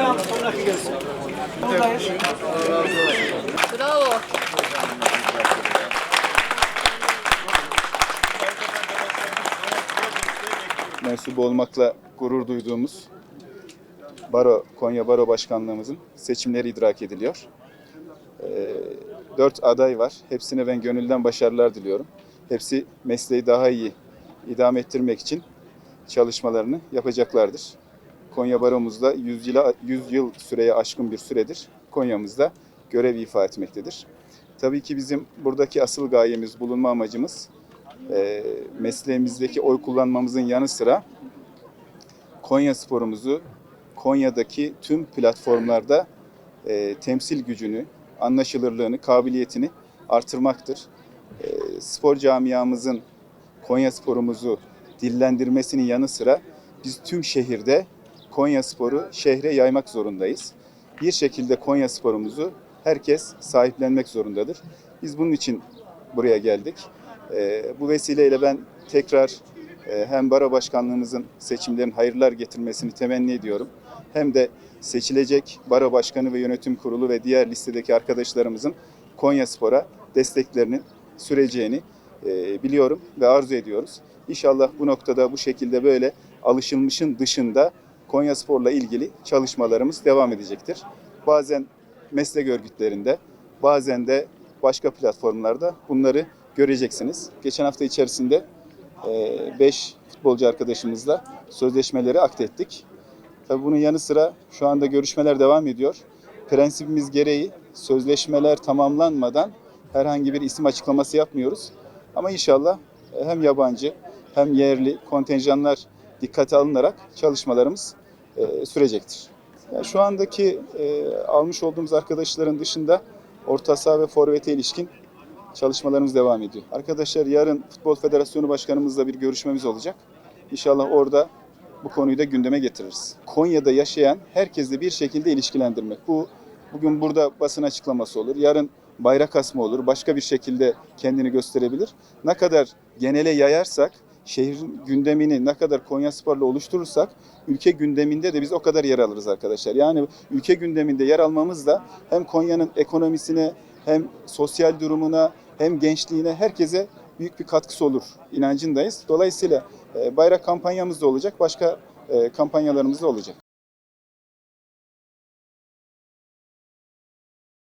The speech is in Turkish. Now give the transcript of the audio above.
Devam. Bravo. mensubu olmakla gurur duyduğumuz Baro, Konya Baro Başkanlığımızın seçimleri idrak ediliyor. Ee, dört aday var. Hepsine ben gönülden başarılar diliyorum. Hepsi mesleği daha iyi idame ettirmek için çalışmalarını yapacaklardır. Konya Baro'muzda 100 yıla 100 yıl süreye aşkın bir süredir Konya'mızda görev ifa etmektedir. Tabii ki bizim buradaki asıl gayemiz, bulunma amacımız e, mesleğimizdeki oy kullanmamızın yanı sıra Konya sporumuzu Konya'daki tüm platformlarda e, temsil gücünü, anlaşılırlığını, kabiliyetini artırmaktır. E, spor camiamızın Konya sporumuzu dillendirmesinin yanı sıra biz tüm şehirde Konya sporu şehre yaymak zorundayız. Bir şekilde Konya sporumuzu herkes sahiplenmek zorundadır. Biz bunun için buraya geldik. E, bu vesileyle ben tekrar e, hem Baro Başkanlığımızın seçimlerin hayırlar getirmesini temenni ediyorum. Hem de seçilecek Baro Başkanı ve Yönetim Kurulu ve diğer listedeki arkadaşlarımızın Konya Spor'a desteklerinin süreceğini e, biliyorum ve arzu ediyoruz. İnşallah bu noktada bu şekilde böyle alışılmışın dışında Konya Spor'la ilgili çalışmalarımız devam edecektir. Bazen meslek örgütlerinde, bazen de başka platformlarda bunları göreceksiniz. Geçen hafta içerisinde 5 futbolcu arkadaşımızla sözleşmeleri aktettik. Tabii bunun yanı sıra şu anda görüşmeler devam ediyor. Prensibimiz gereği sözleşmeler tamamlanmadan herhangi bir isim açıklaması yapmıyoruz. Ama inşallah e, hem yabancı hem yerli kontenjanlar dikkate alınarak çalışmalarımız e, sürecektir. Yani şu andaki e, almış olduğumuz arkadaşların dışında orta saha ve forvete ilişkin çalışmalarımız devam ediyor. Arkadaşlar yarın Futbol Federasyonu Başkanımızla bir görüşmemiz olacak. İnşallah orada bu konuyu da gündeme getiririz. Konya'da yaşayan herkesle bir şekilde ilişkilendirmek. Bu bugün burada basın açıklaması olur. Yarın bayrak asma olur. Başka bir şekilde kendini gösterebilir. Ne kadar genele yayarsak, şehrin gündemini ne kadar Konya Spor'la oluşturursak ülke gündeminde de biz o kadar yer alırız arkadaşlar. Yani ülke gündeminde yer almamız da hem Konya'nın ekonomisine hem sosyal durumuna hem gençliğine herkese büyük bir katkısı olur inancındayız. Dolayısıyla e, bayrak kampanyamız da olacak, başka e, kampanyalarımız da olacak.